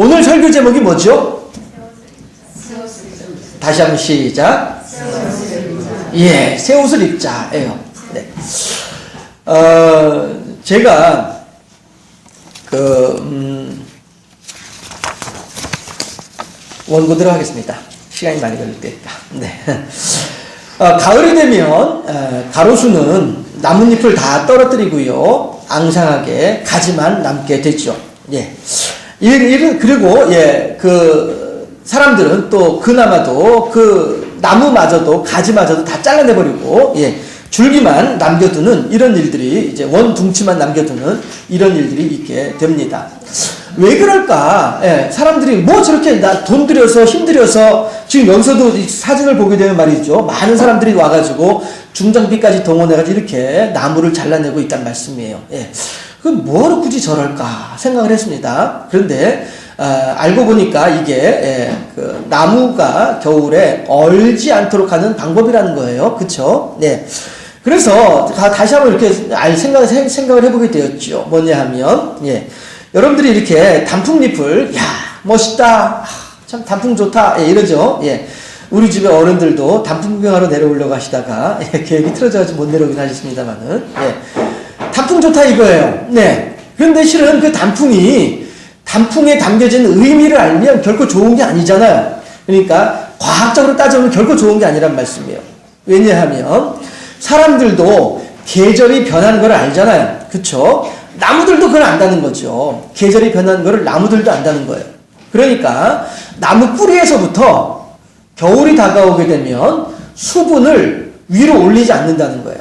오늘 설교 제목이 뭐죠? 다시 한번 시작. 예, 새 옷을 입자예요. 네. 어, 제가 그 음, 원고대로 하겠습니다. 시간이 많이 걸릴 때니까. 네. 어, 가을이 되면 어, 가로수는 나뭇잎을 다 떨어뜨리고요. 앙상하게 가지만 남게 되죠. 예. 이- 그리고 예, 그 사람들은 또 그나마도 그 나무마저도 가지마저도 다 잘라내버리고 예, 줄기만 남겨두는 이런 일들이 이제 원둥치만 남겨두는 이런 일들이 있게 됩니다. 왜 그럴까? 예, 사람들이 뭐 저렇게 나 돈 들여서 힘들여서 지금 여기서도 이 사진을 보게 되면 말이죠. 많은 사람들이 와가지고 중장비까지 동원해가지고 이렇게 나무를 잘라내고 있단 말씀이에요. 예. 그 뭐하러 굳이 저럴까 생각을 했습니다. 그런데 아, 알고 보니까 이게 예, 그 나무가 겨울에 얼지 않도록 하는 방법이라는 거예요. 그쵸? 네. 그래서 다, 다시 한번 이렇게 알 생각, 생- 생각을 해보게 되었죠. 뭐냐 하면, 예. 여러분들이 이렇게 단풍잎을, 야, 멋있다. 아, 참 단풍 좋다. 예, 이러죠. 예. 우리 집에 어른들도 단풍 구경하러 내려오려고 하시다가, 예, 계획이 틀어져가지고 못 내려오긴 하셨습니다만은, 예. 단풍 좋다 이거예요. 네. 그런데 실은 그 단풍이 단풍에 담겨진 의미를 알면 결코 좋은 게 아니잖아요. 그러니까 과학적으로 따져보면 결코 좋은 게 아니란 말씀이에요. 왜냐하면 사람들도 계절이 변하는 걸 알잖아요. 그쵸? 나무들도 그걸 안다는 거죠. 계절이 변하는 거를 나무들도 안다는 거예요. 그러니까 나무 뿌리에서부터 겨울이 다가오게 되면 수분을 위로 올리지 않는다는 거예요.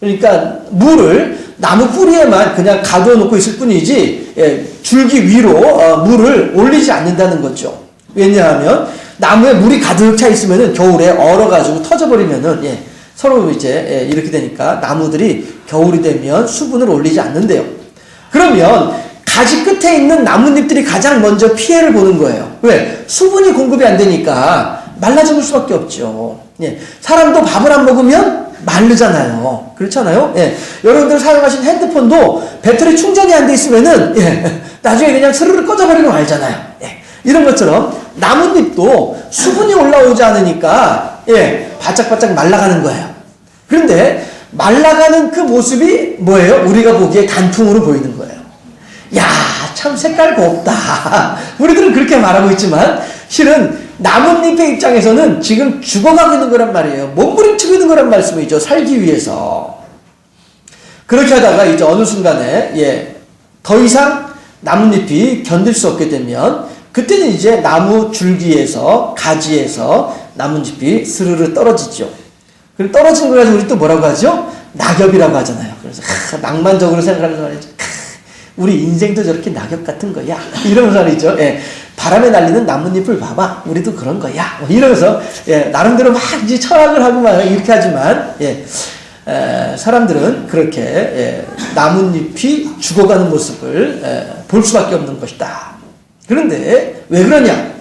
그러니까 물을 나무 뿌리에만 그냥 가둬 놓고 있을 뿐이지 예, 줄기 위로 어, 물을 올리지 않는다는 거죠. 왜냐하면 나무에 물이 가득 차 있으면은 겨울에 얼어가지고 터져버리면은 예, 서로 이제 예, 이렇게 되니까 나무들이 겨울이 되면 수분을 올리지 않는데요. 그러면 가지 끝에 있는 나뭇잎들이 가장 먼저 피해를 보는 거예요. 왜? 수분이 공급이 안 되니까 말라 죽을 수밖에 없죠. 예. 사람도 밥을 안 먹으면 마르잖아요. 그렇잖아요? 예. 여러분들 사용하신 핸드폰도 배터리 충전이 안 돼 있으면은, 예. 나중에 그냥 스르르 꺼져버리고 말잖아요. 예. 이런 것처럼 나뭇잎도 수분이 올라오지 않으니까, 예. 바짝바짝 말라가는 거예요. 그런데 말라가는 그 모습이 뭐예요? 우리가 보기에 단풍으로 보이는 거예요. 야, 참 색깔 곱다. 우리들은 그렇게 말하고 있지만 실은 나뭇잎의 입장에서는 지금 죽어가고 있는 거란 말이에요. 몸부림치고 있는 거란 말씀이죠. 살기 위해서. 그렇게 하다가 이제 어느 순간에 예, 더 이상 나뭇잎이 견딜 수 없게 되면 그때는 이제 나무 줄기에서 가지에서 나뭇잎이 스르르 떨어지죠. 그럼 떨어진 거 가지고 우리 또 뭐라고 하죠? 낙엽이라고 하잖아요. 그래서 하, 낭만적으로 생각하면서 말이죠. 우리 인생도 저렇게 낙엽 같은 거야. 이러면서 말이죠. 예. 바람에 날리는 나뭇잎을 봐봐. 우리도 그런 거야. 뭐 이러면서, 예. 나름대로 막 이제 철학을 하고 막 이렇게 하지만, 예. 에, 사람들은 그렇게, 예. 나뭇잎이 죽어가는 모습을 에, 볼 수밖에 없는 것이다. 그런데 왜 그러냐?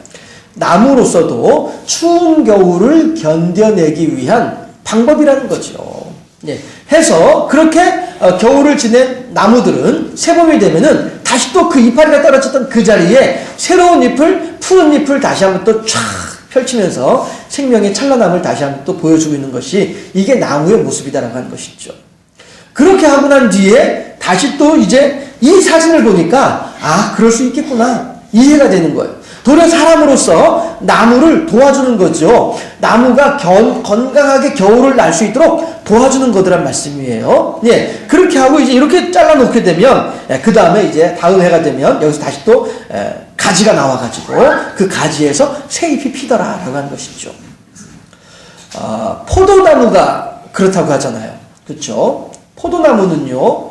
나무로서도 추운 겨울을 견뎌내기 위한 방법이라는 거죠. 예. 해서 그렇게 어, 겨울을 지낸 나무들은 새봄이 되면은 다시 또 그 이파리가 떨어졌던 그 자리에 새로운 잎을 푸른 잎을 다시 한번 또쫙 펼치면서 생명의 찬란함을 다시 한번 또 보여주고 있는 것이 이게 나무의 모습이다라고 하는 것이죠. 그렇게 하고 난 뒤에 다시 또 이제 이 사진을 보니까 아 그럴 수 있겠구나 이해가 되는 거예요. 도리어 사람으로서 나무를 도와주는 거죠. 나무가 견, 건강하게 겨울을 날 수 있도록 도와주는 거더란 말씀이에요. 예, 그렇게 하고 이제 이렇게 잘라놓게 되면 그 다음에 이제 다음 해가 되면 여기서 다시 또 에, 가지가 나와가지고 그 가지에서 새 잎이 피더라라고 하는 것이죠. 아, 포도나무가 그렇다고 하잖아요. 그렇죠? 포도나무는요.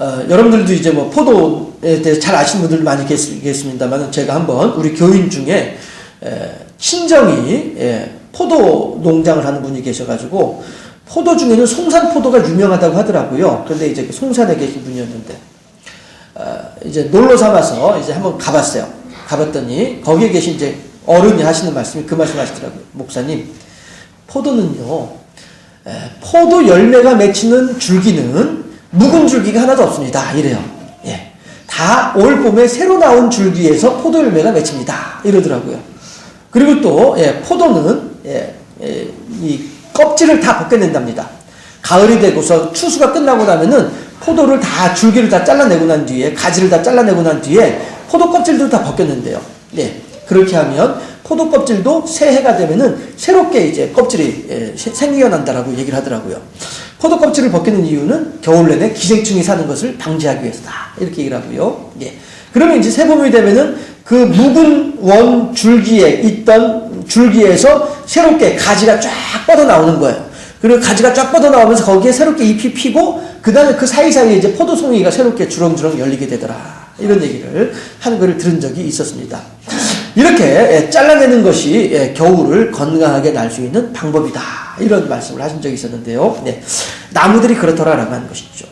어, 여러분들도 이제 뭐 포도에 대해 잘 아시는 분들 많이 계시겠습니다만 제가 한번 우리 교인 중에 에, 친정이 예, 포도 농장을 하는 분이 계셔가지고 포도 중에는 송산 포도가 유명하다고 하더라고요. 그런데 이제 그 송산에 계신 분이었는데 어, 이제 놀러 삼아서 이제 한번 가봤어요. 가봤더니 거기에 계신 이제 어른이 하시는 말씀이 그 말씀 하시더라고요. 목사님, 포도는요, 에, 포도 열매가 맺히는 줄기는 묵은 줄기가 하나도 없습니다. 이래요. 예. 다다올 봄에 새로 나온 줄기에서 포도 열매가 맺힙니다. 이러더라고요. 그리고 또 예, 포도는 예, 예, 이 껍질을 다 벗겨낸답니다. 가을이 되고서 추수가 끝나고 나면은 포도를 다 줄기를 다 잘라내고 난 뒤에 가지를 다 잘라내고 난 뒤에 포도 껍질도 다 벗겼는데요. 예, 그렇게 하면 포도 껍질도 새해가 되면은 새롭게 이제 껍질이 예, 새- 생겨난다라고 얘기를 하더라고요. 포도 껍질을 벗기는 이유는 겨울 내내 기생충이 사는 것을 방지하기 위해서다. 이렇게 얘기를 하고요. 예. 그러면 이제 새봄이 되면은 그 묵은 원 줄기에 있던 줄기에서 새롭게 가지가 쫙 뻗어 나오는 거예요. 그리고 가지가 쫙 뻗어 나오면서 거기에 새롭게 잎이 피고 그 다음에 그 사이사이에 이제 포도송이가 새롭게 주렁주렁 열리게 되더라. 이런 얘기를 하는 거를 들은 적이 있었습니다. 이렇게 예, 잘라내는 것이 예, 겨울을 건강하게 날 수 있는 방법이다. 이런 말씀을 하신 적이 있었는데요. 네. 나무들이 그렇더라라고 하는 것이죠.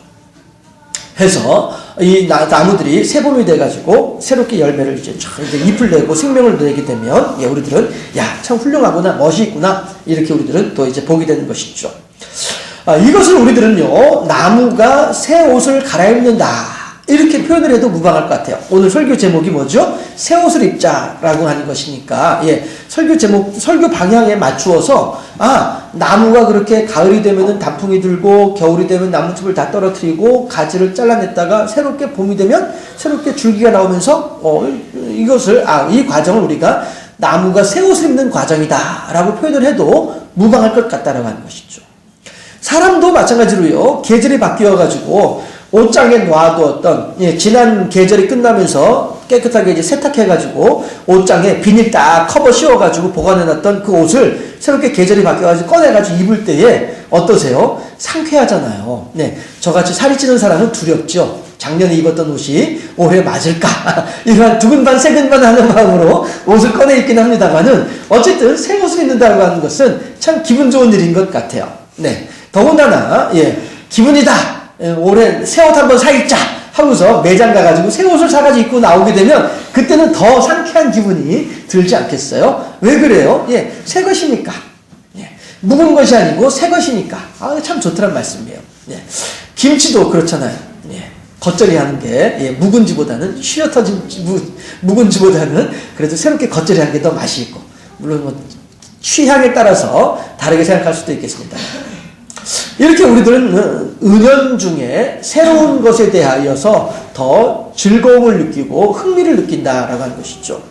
해서 이 나, 나무들이 새봄이 돼가지고 새롭게 열매를 이제 촥 이제 잎을 내고 생명을 내게 되면 예, 우리들은 야 참 훌륭하구나 멋이 있구나 이렇게 우리들은 또 이제 보게 되는 것이죠. 아, 이것을 우리들은요 나무가 새 옷을 갈아입는다 이렇게 표현을 해도 무방할 것 같아요. 오늘 설교 제목이 뭐죠? 새 옷을 입자라고 하는 것이니까 예 설교 제목 설교 방향에 맞추어서 아 나무가 그렇게 가을이 되면은 단풍이 들고 겨울이 되면 나무숲을 다 떨어뜨리고 가지를 잘라냈다가 새롭게 봄이 되면 새롭게 줄기가 나오면서 어 이것을 아 이 과정을 우리가 나무가 새 옷을 입는 과정이다라고 표현을 해도 무방할 것 같다라고 하는 것이죠. 사람도 마찬가지로요. 계절이 바뀌어 가지고 옷장에 놔두었던 예, 지난 계절이 끝나면서 깨끗하게 이제 세탁해 가지고 옷장에 비닐 딱 커버 씌워 가지고 보관해 놨던 그 옷을 새롭게 계절이 바뀌어 가지고 꺼내 가지고 입을 때에 어떠세요? 상쾌하잖아요. 네. 저같이 살이 찌는 사람은 두렵죠. 작년에 입었던 옷이 올해 맞을까? 이러한 두근반 세근반 하는 마음으로 옷을 꺼내 입긴 합니다만은 어쨌든 새 옷을 입는다고 하는 것은 참 기분 좋은 일인 것 같아요. 네. 더군다나, 예, 기분이다. 예, 올해 새옷 한번 사입자. 하고서 매장 가가지고 새 옷을 사가지고 입고 나오게 되면 그때는 더 상쾌한 기분이 들지 않겠어요? 왜 그래요? 예, 새 것이니까. 예, 묵은 것이 아니고 새 것이니까. 아, 참 좋더란 말씀이에요. 예, 김치도 그렇잖아요. 예, 겉절이 하는 게, 예, 묵은지보다는 쉬어 터진 묵, 묵은지보다는 그래도 새롭게 겉절이 하는 게 더 맛이 있고. 물론 뭐, 취향에 따라서 다르게 생각할 수도 있겠습니다. 이렇게 우리들은 은연 중에 새로운 것에 대하여서 더 즐거움을 느끼고 흥미를 느낀다라고 하는 것이죠.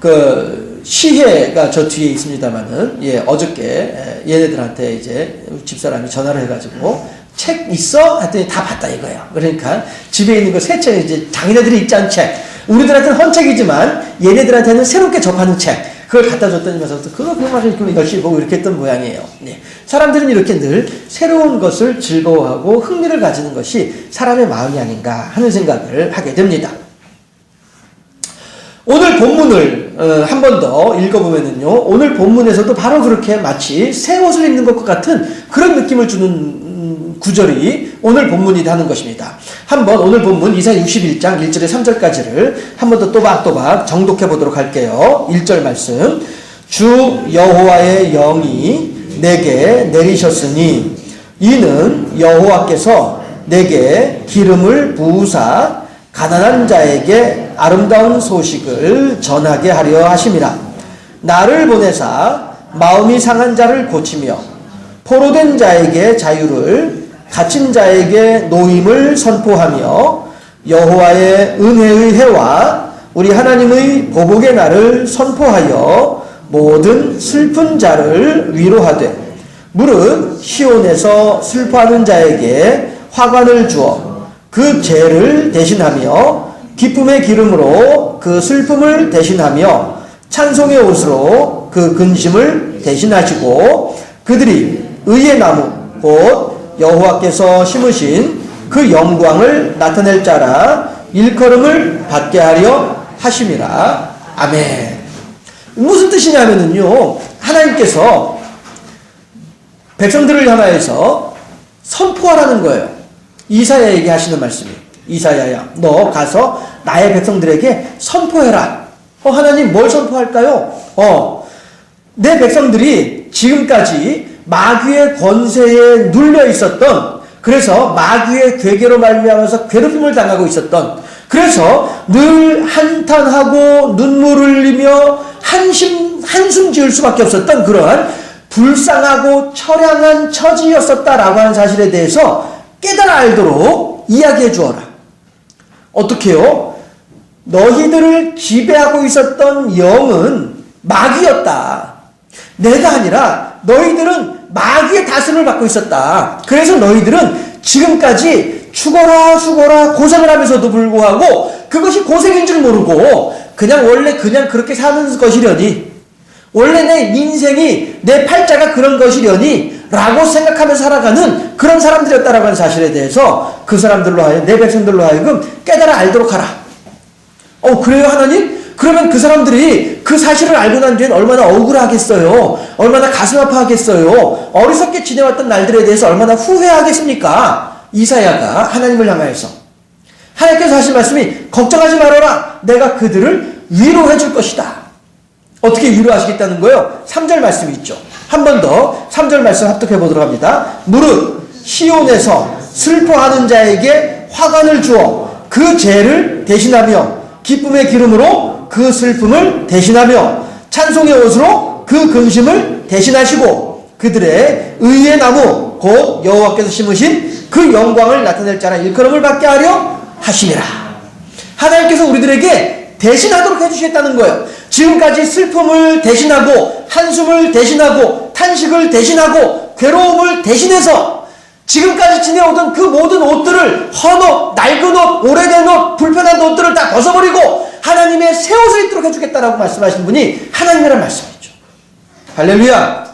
그 시혜가 저 뒤에 있습니다만은 예 어저께 얘네들한테 이제 집사람이 전화를 해가지고 책 있어? 했더니 다 봤다 이거예요. 그러니까 집에 있는 거 새 책, 이제 장인애들이 읽지 않은 책. 우리들한테는 헌책이지만 얘네들한테는 새롭게 접하는 책. 그걸 갖다 줬더니 면서 그거 마저 그 열심히 보고 이렇게 했던 모양이에요. 네. 사람들은 이렇게 늘 새로운 것을 즐거워하고 흥미를 가지는 것이 사람의 마음이 아닌가 하는 생각을 하게 됩니다. 오늘 본문을 어, 한번 더 읽어보면은요, 오늘 본문에서도 바로 그렇게 마치 새 옷을 입는 것과 같은 그런 느낌을 주는 음, 구절이 오늘 본문이 하는 것입니다. 한번 오늘 본문 이사 61장 1절에 3절까지를 한 번 더 또박또박 정독해 보도록 할게요. 1절 말씀. 주 여호와의 영이 내게 내리셨으니 이는 여호와께서 내게 기름을 부으사 가난한 자에게 아름다운 소식을 전하게 하려 하심이라. 나를 보내사 마음이 상한 자를 고치며 포로된 자에게 자유를 갇힌 자에게 노임을 선포하며 여호와의 은혜의 해와 우리 하나님의 보복의 날을 선포하여 모든 슬픈 자를 위로하되 무릇 시온에서 슬퍼하는 자에게 화관을 주어 그 죄를 대신하며 기쁨의 기름으로 그 슬픔을 대신하며 찬송의 옷으로 그 근심을 대신하시고 그들이 의의 나무 곧 여호와께서 심으신 그 영광을 나타낼 자라 일컬음을 받게 하려 하심이라 아멘. 무슨 뜻이냐면은요 하나님께서 백성들을 향하여서 선포하라는 거예요. 이사야에게 하시는 말씀이 이사야야 너 가서 나의 백성들에게 선포해라. 어 하나님 뭘 선포할까요? 어 내 백성들이 지금까지 마귀의 권세에 눌려 있었던 그래서 마귀의 괴계로 말미암아서 괴롭힘을 당하고 있었던 그래서 늘 한탄하고 눈물을 흘리며 한심, 한숨 지을 수밖에 없었던 그러한 불쌍하고 처량한 처지였었다라고 하는 사실에 대해서 깨달아 알도록 이야기해 주어라. 어떻게요? 너희들을 지배하고 있었던 영은 마귀였다. 내가 아니라 너희들은 마귀의 다스림을 받고 있었다. 그래서 너희들은 지금까지 죽어라 죽어라 고생을 하면서도 불구하고 그것이 고생인 줄 모르고 그냥 원래 그냥 그렇게 사는 것이려니 원래 내 인생이 내 팔자가 그런 것이려니 라고 생각하며 살아가는 그런 사람들이었다라고 하는 사실에 대해서 그 사람들로 하여 내 백성들로 하여금 깨달아 알도록 하라. 어 그래요 하나님? 그러면 그 사람들이 그 사실을 알고 난 뒤엔 얼마나 억울하겠어요. 얼마나 가슴 아파하겠어요. 어리석게 지내왔던 날들에 대해서 얼마나 후회하겠습니까? 이사야가 하나님을 향하여서 하나님께서 하신 말씀이 걱정하지 말아라. 내가 그들을 위로해 줄 것이다. 어떻게 위로하시겠다는 거예요? 3절 말씀이 있죠. 한 번 더 3절 말씀 합독해 보도록 합니다. 무릇 시온에서 슬퍼하는 자에게 화관을 주어 그 죄를 대신하며 기쁨의 기름으로 그 슬픔을 대신하며 찬송의 옷으로 그 근심을 대신하시고 그들의 의의 나무 곧 여호와께서 심으신 그 영광을 나타낼 자라 일컬음을 받게 하려 하심이라. 하나님께서 우리들에게 대신하도록 해주시겠다는 거예요. 지금까지 슬픔을 대신하고 한숨을 대신하고 탄식을 대신하고 괴로움을 대신해서 지금까지 지내오던 그 모든 옷들을 헌옷, 낡은 옷, 오래된 옷, 불편한 옷들을 다 벗어버리고 하나님의 새 옷을 입도록 해주겠다라고 말씀하신 분이 하나님이란 말씀이죠. 할렐루야.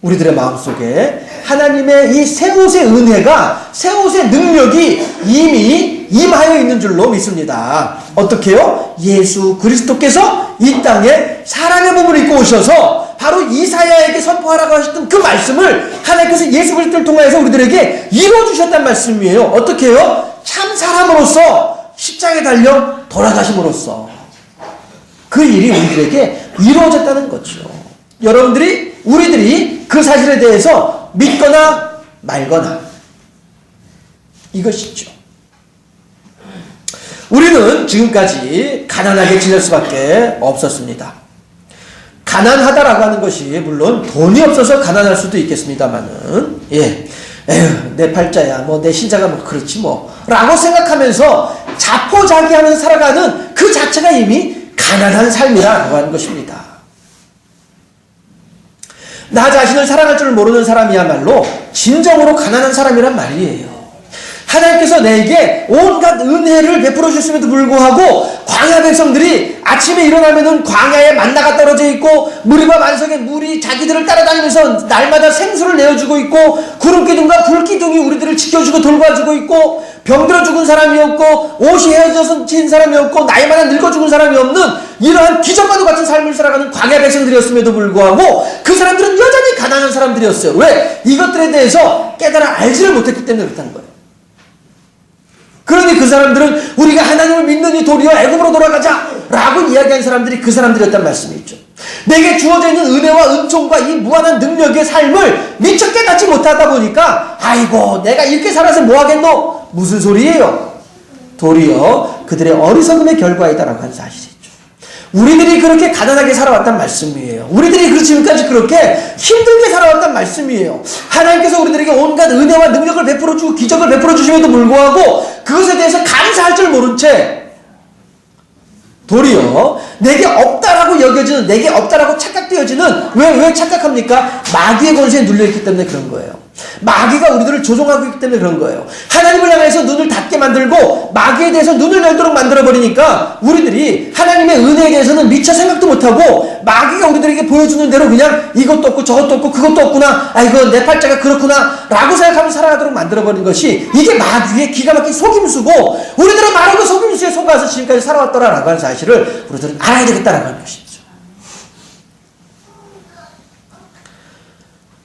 우리들의 마음속에 하나님의 이 새 옷의 은혜가 새 옷의 능력이 이미 임하여 있는 줄로 믿습니다. 어떻게요? 예수 그리스도께서 이 땅에 사람의 몸을 입고 오셔서 바로 이사야에게 선포하라고 하셨던 그 말씀을 하나님께서 예수 그리스도를 통하여서 우리들에게 이루어 주셨단 말씀이에요. 어떻게요? 참 사람으로서 십자가에 달려 돌아가심으로써 그 일이 우리들에게 이루어졌다는 거죠. 여러분들이 우리들이 그 사실에 대해서 믿거나 말거나 이것이죠. 우리는 지금까지 가난하게 지낼 수밖에 없었습니다. 가난하다라고 하는 것이 물론 돈이 없어서 가난할 수도 있겠습니다만은 예. 에휴, 내 팔자야, 뭐, 내 신자가 뭐, 그렇지 뭐. 라고 생각하면서 자포자기하면서 살아가는 그 자체가 이미 가난한 삶이라고 하는 것입니다. 나 자신을 사랑할 줄 모르는 사람이야말로 진정으로 가난한 사람이란 말이에요. 하나님께서 내게 온갖 은혜를 베풀어 주셨음에도 불구하고 광야 백성들이 아침에 일어나면은 광야에 만나가 떨어져 있고 무리와 만석에 물이 자기들을 따라다니면서 날마다 생수를 내어주고 있고 구름 기둥과 불 기둥이 우리들을 지켜주고 돌봐주고 있고 병들어 죽은 사람이 없고 옷이 헤어져서 진 사람이 없고 나이마다 늙어 죽은 사람이 없는 이러한 기적과도 같은 삶을 살아가는 광야 백성들이었음에도 불구하고 그 사람들은 여전히 가난한 사람들이었어요. 왜? 이것들에 대해서 깨달아 알지를 못했기 때문에 그렇다는 거예요. 그러니 그 사람들은 우리가 하나님을 믿느니 도리어 애굽으로 돌아가자 라고 이야기한 사람들이 그 사람들이었단 말씀이 있죠. 내게 주어져 있는 은혜와 은총과 이 무한한 능력의 삶을 미처 깨닫지 못하다 보니까 아이고 내가 이렇게 살아서 뭐 하겠노? 무슨 소리예요? 도리어 그들의 어리석음의 결과이다라고 하는 사실이죠. 우리들이 그렇게 가난하게 살아왔단 말씀이에요. 우리들이 그 지금까지 그렇게 힘들게 살아왔단 말씀이에요. 하나님께서 우리들에게 온갖 은혜와 능력을 베풀어 주고 기적을 베풀어 주심에도 불구하고 그것에 대해서 감사할 줄 모른 채 도리어 내게 없다라고 여겨지는 내게 없다라고 착각되어지는 왜 왜 착각합니까? 마귀의 권세에 눌려 있기 때문에 그런 거예요. 마귀가 우리들을 조종하고 있기 때문에 그런 거예요. 하나님을 향해서 눈을 닫게 만들고 마귀에 대해서 눈을 열도록 만들어 버리니까 우리들이 하나님의 은혜에 대해서는 미처 생각도 못하고 마귀가 우리들에게 보여주는 대로 그냥 이것도 없고 저것도 없고 그것도 없구나. 아 이거 내 팔자가 그렇구나 라고 생각하면서 살아가도록 만들어 버린 것이 이게 마귀의 기가 막힌 속임수고 우리들은 그 속임수에 속아서 지금까지 살아왔더라라고 하는 사실을 우리들은 알아야 되겠다라고 하는 것이죠.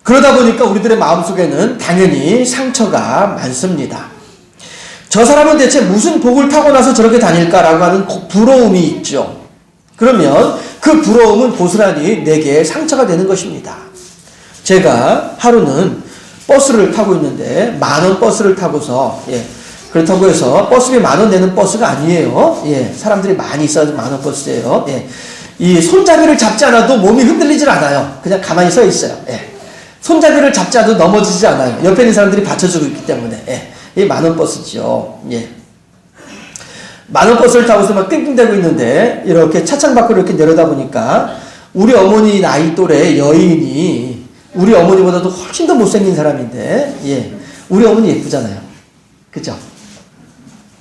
그러다 보니까 우리들의 마음속에는 당연히 상처가 많습니다. 저 사람은 대체 무슨 복을 타고 나서 저렇게 다닐까라고 하는 부러움이 있죠. 그러면 그 부러움은 고스란히 내게 상처가 되는 것입니다. 제가 하루는 버스를 타고 있는데 만 원 버스를 타고서 예, 그렇다고 해서 버스비 만 원 내는 버스가 아니에요. 예, 사람들이 많이 있어서 만 원 버스예요. 예, 이 손잡이를 잡지 않아도 몸이 흔들리질 않아요. 그냥 가만히 서 있어요. 예, 손잡이를 않아도 넘어지지 않아요. 옆에 있는 사람들이 받쳐주고 있기 때문에 예, 이 만원 버스죠. 예. 만원 버스를 타고서 막 끙끙대고 있는데 이렇게 차창 밖으로 이렇게 내려다 보니까 우리 어머니 나이 또래 여인이 우리 어머니보다도 훨씬 더 못생긴 사람인데 예 우리 어머니 예쁘잖아요 그죠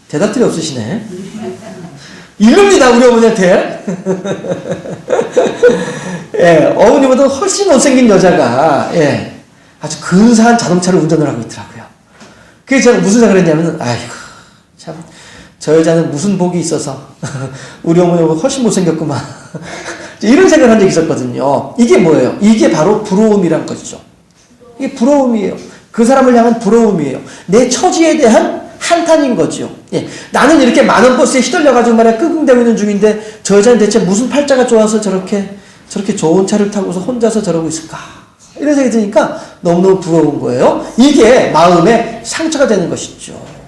대답들이 없으시네 이릅니다 우리 어머니한테 예 어머니보다 훨씬 못생긴 여자가 예 아주 근사한 자동차를 운전을 하고 있더라고요 그게 제가 무슨 생각을 했냐면 아이고 참 저 여자는 무슨 복이 있어서 우리 어머니보다 훨씬 못생겼구만 이런 생각을 한 적이 있었거든요. 이게 뭐예요? 이게 바로 부러움이란 것이죠. 이게 부러움이에요. 그 사람을 향한 부러움이에요. 내 처지에 대한 한탄인 거죠. 예. 나는 이렇게 많은 버스에 휘둘려가지고 말이야 끙끙대고 있는 중인데 저 여자는 대체 무슨 팔자가 좋아서 저렇게 저렇게 좋은 차를 타고서 혼자서 저러고 있을까? 이런 생각이 드니까 너무너무 부러운 거예요. 이게 마음에 상처가 되는 것이죠.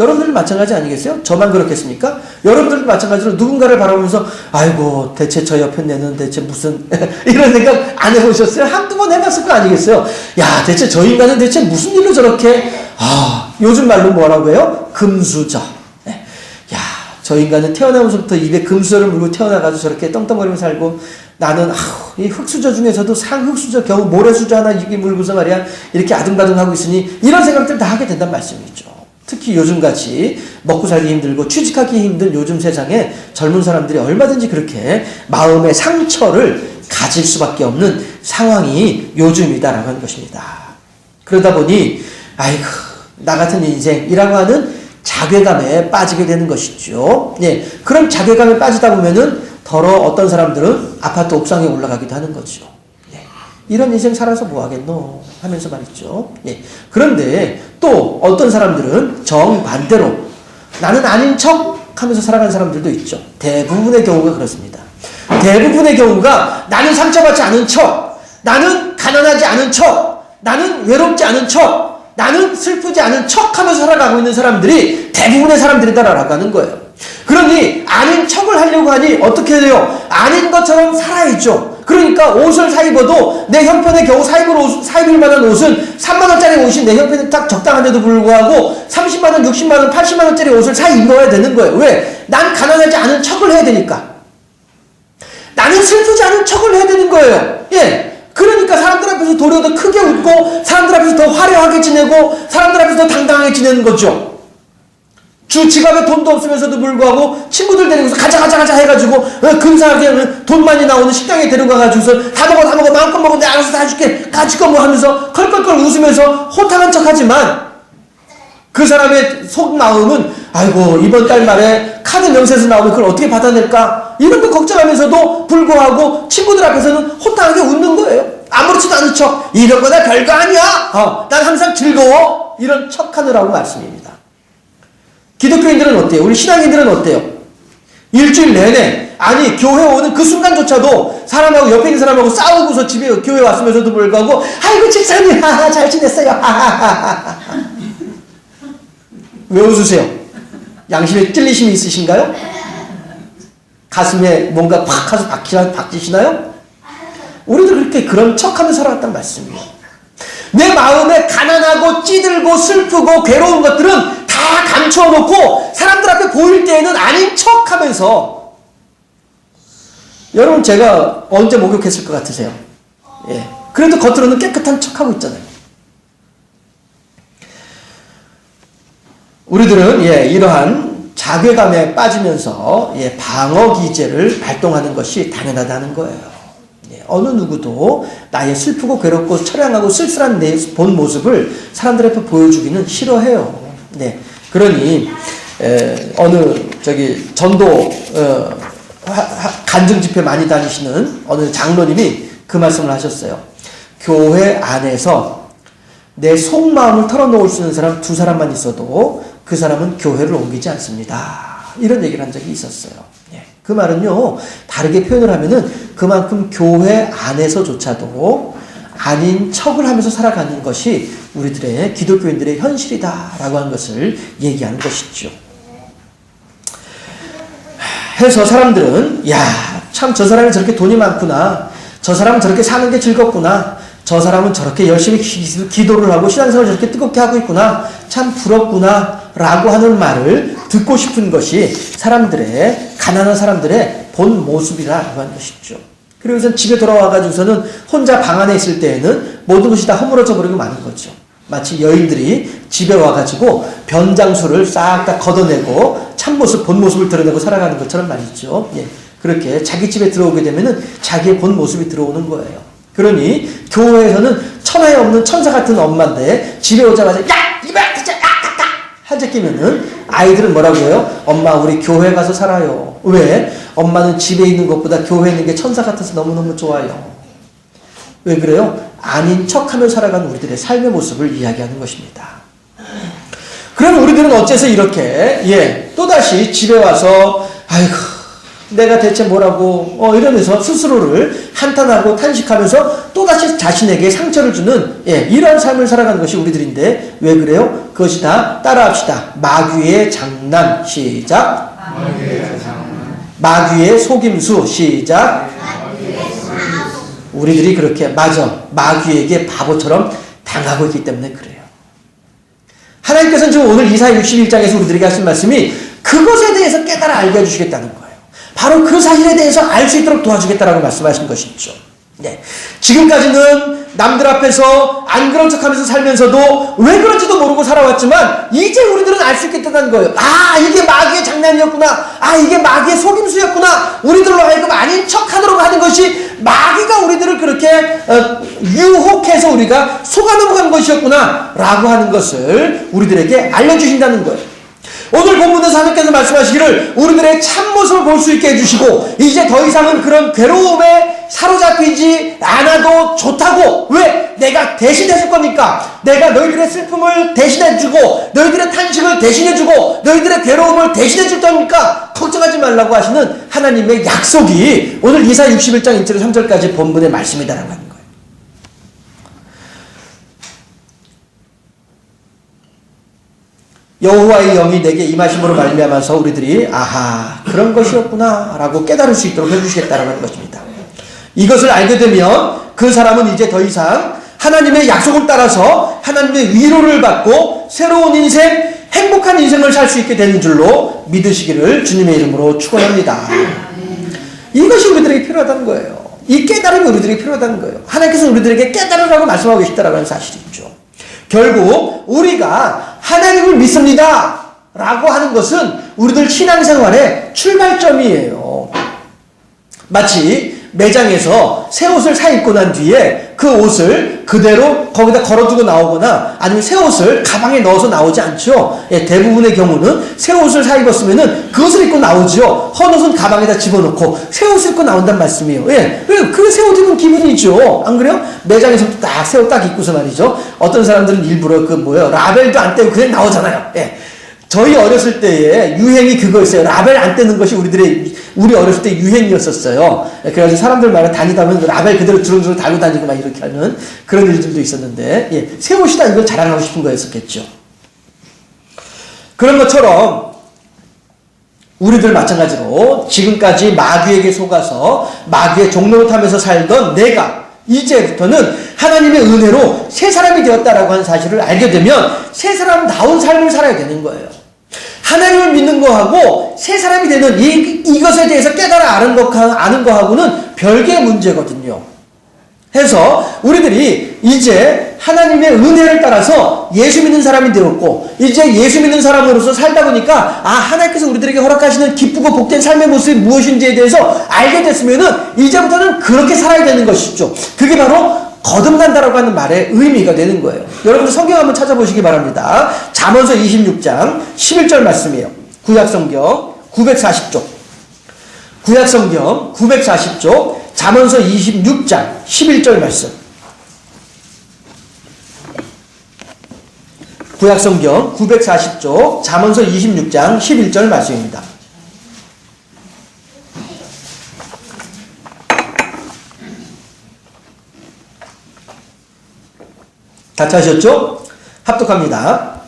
여러분들도 마찬가지 아니겠어요? 저만 그렇겠습니까? 여러분들도 마찬가지로 누군가를 바라보면서 아이고 대체 저 옆에 내는 대체 무슨 이런 생각 안 해보셨어요? 한두 번 해봤을 거 아니겠어요? 야 대체 저 인간은 대체 무슨 일로 저렇게 아 요즘 말로 뭐라고 해요? 금수저 네. 야 저 인간은 태어나면서부터 입에 금수저를 물고 태어나가지고 저렇게 떵떵거리며 살고 나는 아우, 이 흑수저 중에서도 상흑수저 겨우 모래수저 하나 입에 물고서 말이야 이렇게 아등바등하고 있으니 이런 생각들 다 하게 된단 말씀이죠. 특히 요즘같이 먹고 살기 힘들고 취직하기 힘든 요즘 세상에 젊은 사람들이 얼마든지 그렇게 마음의 상처를 가질 수밖에 없는 상황이 요즘이다라고 하는 것입니다. 그러다 보니 아이고 나 같은 인생이라고 하는 자괴감에 빠지게 되는 것이죠. 예, 그럼 자괴감에 빠지다 보면은 더러 어떤 사람들은 아파트 옥상에 올라가기도 하는 거죠. 예, 이런 인생 살아서 뭐 하겠노 하면서 말이죠. 예, 그런데 또 어떤 사람들은 정반대로 나는 아닌 척 하면서 살아가는 사람들도 있죠. 대부분의 경우가 그렇습니다. 대부분의 경우가 나는 상처받지 않은 척, 나는 가난하지 않은 척, 나는 외롭지 않은 척, 나는 슬프지 않은 척 하면서 살아가고 있는 사람들이 대부분의 사람들이다라고 하는 거예요. 그러니 아닌 척을 하려고 하니 어떻게 돼요? 아닌 것처럼 살아있죠. 그러니까 옷을 사 입어도 내 형편에 겨우 사 입을, 옷, 사 입을 만한 옷은 3만원짜리 옷이 내 형편에 딱 적당한데도 불구하고 30만원, 60만원, 80만원짜리 옷을 사 입어야 되는 거예요. 왜? 난 가난하지 않은 척을 해야 되니까. 나는 슬프지 않은 척을 해야 되는 거예요. 예. 앞에서 도리어 더 크게 웃고 사람들 앞에서 더 화려하게 지내고 사람들 앞에서 더 당당하게 지내는 거죠. 주 지갑에 돈도 없으면서도 불구하고 친구들 데리고서 가자 가자 가자 해가지고 어, 근사하게 돈 많이 나오는 식당에 데려가가지고서 다 먹어 다 먹어 마음껏 먹어 내가 알아서 다 줄게 가지고 뭐 하면서 컬컬컬 웃으면서 호탕한 척하지만 그 사람의 속마음은 아이고 이번 달 말에 카드 명세서 나오면 그걸 어떻게 받아낼까 이런 거 걱정하면서도 불구하고 친구들 앞에서는 호탕하게 웃는 거예요 아무렇지도 않은 척 이런 거나 별거 아니야 어, 난 항상 즐거워 이런 척하느라고 말씀입니다 기독교인들은 어때요? 우리 신앙인들은 어때요? 일주일 내내 아니 교회 오는 그 순간조차도 사람하고 옆에 있는 사람하고 싸우고서 집에 교회 왔으면서도 불구하고 아이고 집사님 하하 잘 지냈어요 하하하하 왜 웃으세요? 양심에 찔리심이 있으신가요? 가슴에 뭔가 팍 하서 박히시나요? 우리도 그렇게 그런 척하며 살아왔단 말씀이에요. 내 마음에 가난하고 찌들고 슬프고 괴로운 것들은 다 감추어놓고 사람들 앞에 보일 때에는 아닌 척 하면서 여러분 제가 언제 목욕했을 것 같으세요? 예. 그래도 겉으로는 깨끗한 척 하고 있잖아요. 우리들은 예, 이러한 자괴감에 빠지면서 예, 방어 기제를 발동하는 것이 당연하다는 거예요. 예, 어느 누구도 나의 슬프고 괴롭고 처량하고 쓸쓸한 내 본 모습을 사람들 앞에 보여주기는 싫어해요. 네, 그러니 에, 어느 저기 전도 어, 간증 집회 많이 다니시는 어느 장로님이 그 말씀을 하셨어요. 교회 안에서 내 속마음을 털어놓을 수 있는 사람 두 사람만 있어도 그 사람은 교회를 옮기지 않습니다. 이런 얘기를 한 적이 있었어요. 예. 그 말은요, 다르게 표현을 하면은 그만큼 교회 안에서조차도 아닌 척을 하면서 살아가는 것이 우리들의 기독교인들의 현실이다라고 하는 것을 얘기하는 것이죠. 해서 사람들은 야 참 저 사람이 저렇게 돈이 많구나 저 사람은 저렇게 사는 게 즐겁구나 저 사람은 저렇게 열심히 기, 기도를 하고 신앙생활을 저렇게 뜨겁게 하고 있구나 참 부럽구나 라고 하는 말을 듣고 싶은 것이 사람들의 가난한 사람들의 본 모습이라고 하는 것이죠. 그리고선 집에 돌아와가지고서는 혼자 방 안에 있을 때에는 모든 것이 다 허물어져 버리고 마는 거죠. 마치 여인들이 집에 와가지고 변장수를 싹 다 걷어내고 참모습, 본 모습을 드러내고 살아가는 것처럼 말이죠. 예. 그렇게 자기 집에 들어오게 되면은 자기의 본 모습이 들어오는 거예요. 그러니 교회에서는 천하에 없는 천사 같은 엄마인데 집에 오자마자 야 이봐 진짜 야야야 한재끼면은 아이들은 뭐라고 해요? 엄마 우리 교회 가서 살아요. 왜? 엄마는 집에 있는 것보다 교회에 있는 게 천사 같아서 너무너무 좋아요. 왜 그래요? 아닌 척하며 살아가는 우리들의 삶의 모습을 이야기하는 것입니다. 그럼 우리들은 어째서 이렇게 예 또다시 집에 와서 아이고 내가 대체 뭐라고 어 이러면서 스스로를 한탄하고 탄식하면서 또다시 자신에게 상처를 주는 예 이러한 삶을 살아가는 것이 우리들인데 왜 그래요? 그것이 다 따라합시다. 마귀의 장난 시작. 마귀의 속임수 시작. 우리들이 그렇게 맞아 마귀에게 바보처럼 당하고 있기 때문에 그래요. 하나님께서는 지금 오늘 이사 61장에서 우리들에게 하신 말씀이 그것에 대해서 깨달아 알게 해주시겠다는 거예요. 바로 그 사실에 대해서 알 수 있도록 도와주겠다라고 말씀하신 것이죠. 네. 지금까지는 남들 앞에서 안 그런 척 하면서 살면서도 왜 그런지도 모르고 살아왔지만 이제 우리들은 알 수 있겠다는 거예요. 아, 이게 마귀의 장난이었구나. 아, 이게 마귀의 속임수였구나. 우리들로 하여금 아닌 척 하도록 하는 것이 마귀가 우리들을 그렇게 어, 유혹해서 우리가 속아 넘어간 것이었구나. 라고 하는 것을 우리들에게 알려주신다는 거예요. 오늘 본문에서 하나님께서 말씀하시기를 우리들의 참모습을 볼 수 있게 해주시고 이제 더 이상은 그런 괴로움에 사로잡히지 않아도 좋다고 왜 내가 대신해 줄 겁니까? 내가 너희들의 슬픔을 대신해 주고 너희들의 탄식을 대신해 주고 너희들의 괴로움을 대신해 줄 겁니까? 걱정하지 말라고 하시는 하나님의 약속이 오늘 이사 61장 1절 3절까지 본문의 말씀이다라고 거예요. 여호와의 영이 내게 임하심으로 말미암아서 우리들이 아하 그런 것이었구나라고 깨달을 수 있도록 해주시겠다라는 것입니다. 이것을 알게 되면 그 사람은 이제 더 이상 하나님의 약속을 따라서 하나님의 위로를 받고 새로운 인생, 행복한 인생을 살 수 있게 되는 줄로 믿으시기를 주님의 이름으로 축원합니다. 이것이 우리들에게 필요하다는 거예요. 이 깨달음이 우리들에게 필요하다는 거예요. 하나님께서 우리들에게 깨달으라고 말씀하고 계시다라는 사실이죠. 결국 우리가 하나님을 믿습니다. 라고 하는 것은 우리들 신앙생활의 출발점이에요. 마치 매장에서 새 옷을 사 입고 난 뒤에 그 옷을 그대로 거기다 걸어두고 나오거나 아니면 새 옷을 가방에 넣어서 나오지 않죠. 예, 대부분의 경우는 새 옷을 사 입었으면은 그 옷을 입고 나오죠. 헌 옷은 가방에다 집어넣고 새 옷을 입고 나온단 말씀이에요. 예, 그새 옷 입은 기분이죠. 안 그래요? 매장에서 딱 새 옷 딱 입고서 말이죠. 어떤 사람들은 일부러 그 뭐예요 라벨도 안 떼고 그냥 나오잖아요. 예. 저희 어렸을 때에 유행이 그거였어요. 라벨 안 떼는 것이 우리들의, 우리 어렸을 때 유행이었었어요. 그래가지고 사람들 말에 다니다 보면 라벨 그대로 주렁주렁 달고 다니고 막 이렇게 하는 그런 일들도 있었는데, 예, 새 옷이다 이걸 자랑하고 싶은 거였었겠죠. 그런 것처럼 우리들 마찬가지로 지금까지 마귀에게 속아서 마귀의 종로를 타면서 살던 내가 이제부터는 하나님의 은혜로 새 사람이 되었다라고 하는 사실을 알게 되면 새 사람다운 삶을 살아야 되는 거예요. 하나님을 믿는 거하고 새 사람이 되는 이, 이것에 대해서 깨달아 아는, 것, 아는 거하고는 별개의 문제거든요. 해서 우리들이 이제 하나님의 은혜를 따라서 예수 믿는 사람이 되었고 이제 예수 믿는 사람으로서 살다 보니까 아 하나님께서 우리들에게 허락하시는 기쁘고 복된 삶의 모습이 무엇인지에 대해서 알게 됐으면은 이제부터는 그렇게 살아야 되는 것이죠. 그게 바로 거듭난다라고 하는 말의 의미가 되는 거예요. 여러분 성경 한번 찾아보시기 바랍니다. 잠언서 26장 11절 말씀이에요. 구약 성경 940쪽. 구약 성경 940쪽 잠언서 26장 11절 말씀. 구약 성경 940쪽 잠언서 26장 11절 말씀입니다. 다 찾으셨죠? 합독합니다.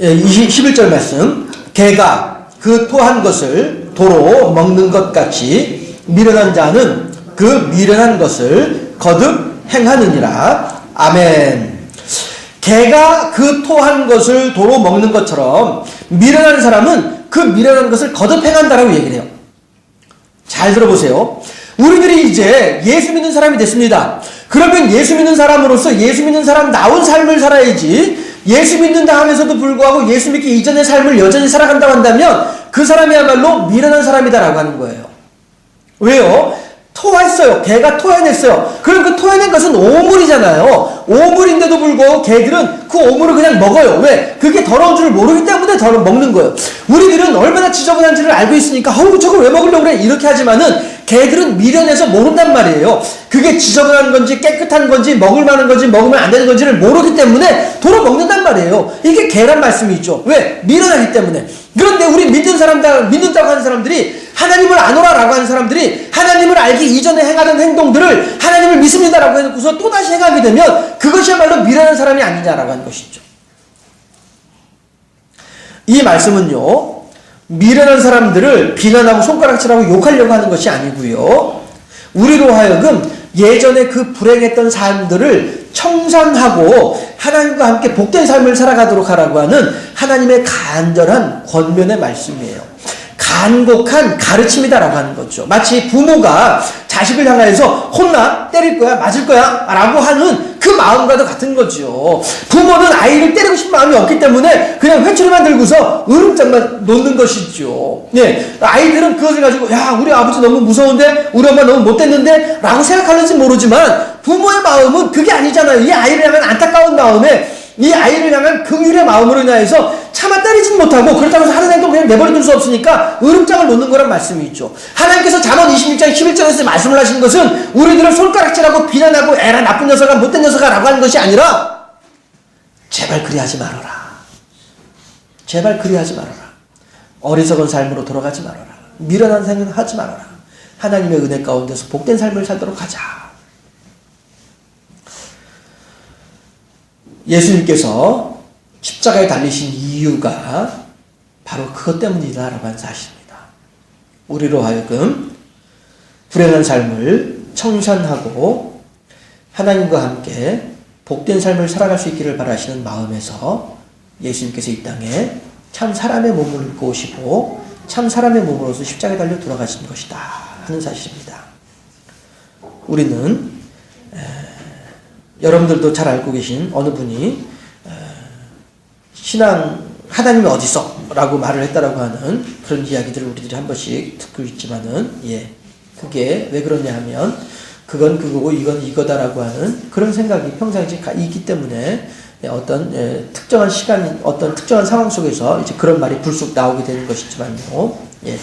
예, 20, 11절 말씀. 개가 그 토한 것을 도로 먹는 것 같이 미련한 자는 그 미련한 것을 거듭 행하느니라. 아멘. 개가 그 토한 것을 도로 먹는 것처럼 미련한 사람은 그 미련한 것을 거듭 행한다라고 얘기를 해요. 잘 들어보세요. 우리들이 이제 예수 믿는 사람이 됐습니다. 그러면 예수 믿는 사람으로서 예수 믿는 사람 나온 삶을 살아야지 예수 믿는다 하면서도 불구하고 예수 믿기 이전의 삶을 여전히 살아간다고 한다면 그 사람이야말로 미련한 사람이다라고 하는 거예요. 왜요? 토했어요. 개가 토해냈어요. 그럼 그 토해낸 것은 오물이잖아요. 오물인데도 불구하고 개들은 그 오물을 그냥 먹어요. 왜? 그게 더러운 줄을 모르기 때문에 더러 먹는 거예요. 우리들은 얼마나 지저분한지를 알고 있으니까 어우 저걸 왜 먹으려고 그래? 이렇게 하지만은 개들은 미련해서 모른단 말이에요. 그게 지저분한 건지 깨끗한 건지 먹을 만한 건지 먹으면 안 되는 건지를 모르기 때문에 도로 먹는단 말이에요. 이게 개란 말씀이죠. 왜? 미련하기 때문에. 그런데 우리 믿는 사람들, 믿는다고 하는 사람들이 하나님을 아노라라고 하는 사람들이 하나님을 알기 이전에 행하는 행동들을 하나님을 믿습니다라고 해놓고서 또다시 행하게 되면 그것이야말로 미련한 사람이 아니냐라고 하는 것이죠. 이 말씀은요, 미련한 사람들을 비난하고 손가락질하고 욕하려고 하는 것이 아니고요. 우리로 하여금 예전에 그 불행했던 삶들을 청산하고 하나님과 함께 복된 삶을 살아가도록 하라고 하는 하나님의 간절한 권면의 말씀이에요. 간곡한 가르침이다라고 하는 거죠. 마치 부모가 자식을 향하여서 혼나 때릴 거야 맞을 거야 라고 하는 그 마음과도 같은 거죠. 부모는 아이를 때리고 싶은 마음이 없기 때문에 그냥 회초리만 들고서 으름장만 놓는 것이죠. 예, 아이들은 그것을 가지고 야 우리 아버지 너무 무서운데 우리 엄마 너무 못됐는데 라고 생각하는지 모르지만 부모의 마음은 그게 아니잖아요. 이 아이를 향한 안타까운 마음에 이 아이를 향한 긍휼의 마음으로 인하여서 차마 때리진 못하고 그렇다고 해서 하는 행동 그냥 내버려 둘 수 없으니까 으름장을 놓는 거란 말씀이 있죠. 하나님께서 잠언 26장 11절에서 말씀을 하신 것은 우리들을 손가락질하고 비난하고 에라 나쁜 녀석아 못된 녀석아 라고 하는 것이 아니라 제발 그리하지 말아라. 제발 그리하지 말아라. 어리석은 삶으로 돌아가지 말아라. 미련한 생각을 하지 말아라. 하나님의 은혜 가운데서 복된 삶을 살도록 하자. 예수님께서 십자가에 달리신 이유가 바로 그것 때문이다라고 하는 사실입니다. 우리로 하여금 불행한 삶을 청산하고 하나님과 함께 복된 삶을 살아갈 수 있기를 바라시는 마음에서 예수님께서 이 땅에 참 사람의 몸을 입고 오시고 참 사람의 몸으로서 십자가에 달려 돌아가신 것이다 하는 사실입니다. 우리는 여러분들도 잘 알고 계신 어느 분이 신앙 하나님이 어디 있어? 라고 말을 했다라고 하는 그런 이야기들을 우리들이 한 번씩 듣고 있지만은 예 그게 왜 그러냐 하면 그건 그거고 이건 이거다라고 하는 그런 생각이 평상시에 있기 때문에 어떤 예, 특정한 시간 어떤 특정한 상황 속에서 이제 그런 말이 불쑥 나오게 되는 것이지만요 예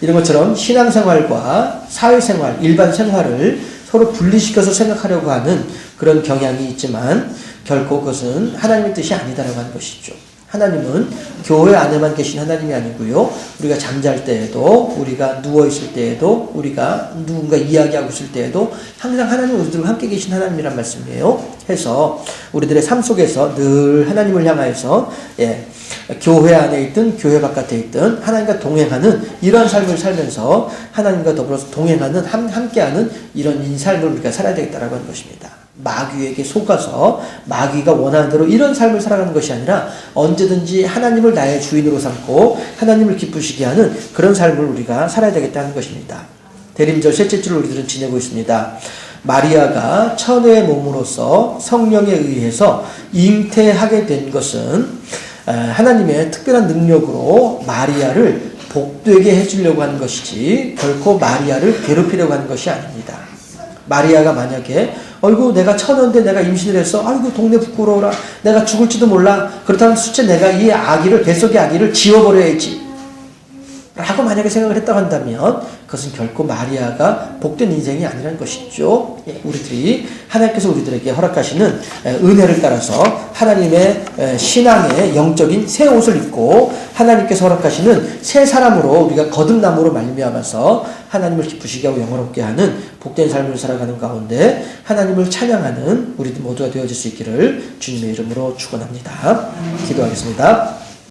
이런 것처럼 신앙생활과 사회생활 일반 생활을 서로 분리시켜서 생각하려고 하는 그런 경향이 있지만 결코 그것은 하나님의 뜻이 아니다라고 하는 것이죠. 하나님은 교회 안에만 계신 하나님이 아니고요. 우리가 잠잘 때에도, 우리가 누워 있을 때에도, 우리가 누군가 이야기하고 있을 때에도 항상 하나님 우리들과 함께 계신 하나님이란 말씀이에요. 해서 우리들의 삶 속에서 늘 하나님을 향하여서, 예, 교회 안에 있든 교회 바깥에 있든 하나님과 동행하는 이런 삶을 살면서 하나님과 더불어서 동행하는, 함께하는 이런 삶을 우리가 살아야 되겠다라고 하는 것입니다. 마귀에게 속아서 마귀가 원하는 대로 이런 삶을 살아가는 것이 아니라 언제든지 하나님을 나의 주인으로 삼고 하나님을 기쁘시게 하는 그런 삶을 우리가 살아야 되겠다는 것입니다. 대림절 셋째 주를 우리들은 지내고 있습니다. 마리아가 천의 몸으로서 성령에 의해서 잉태하게 된 것은 하나님의 특별한 능력으로 마리아를 복되게 해주려고 하는 것이지 결코 마리아를 괴롭히려고 하는 것이 아닙니다. 마리아가 만약에 어이구 내가 천원데 내가 임신을 했어. 아이고 동네 부끄러워라. 내가 죽을지도 몰라. 그렇다면 수체 내가 이 아기를 뱃속의 아기를 지워버려야지. 라고 만약에 생각을 했다고 한다면 그것은 결코 마리아가 복된 인생이 아니라는 것이죠. 예, 우리들이 하나님께서 우리들에게 허락하시는 에, 은혜를 따라서 하나님의 에, 신앙의 영적인 새 옷을 입고 하나님께서 허락하시는 새 사람으로 우리가 거듭남으로 말미암아서 하나님을 기쁘시게 하고 영화롭게 하는 복된 삶을 살아가는 가운데 하나님을 찬양하는 우리들 모두가 되어질 수 있기를 주님의 이름으로 축원합니다. 기도하겠습니다.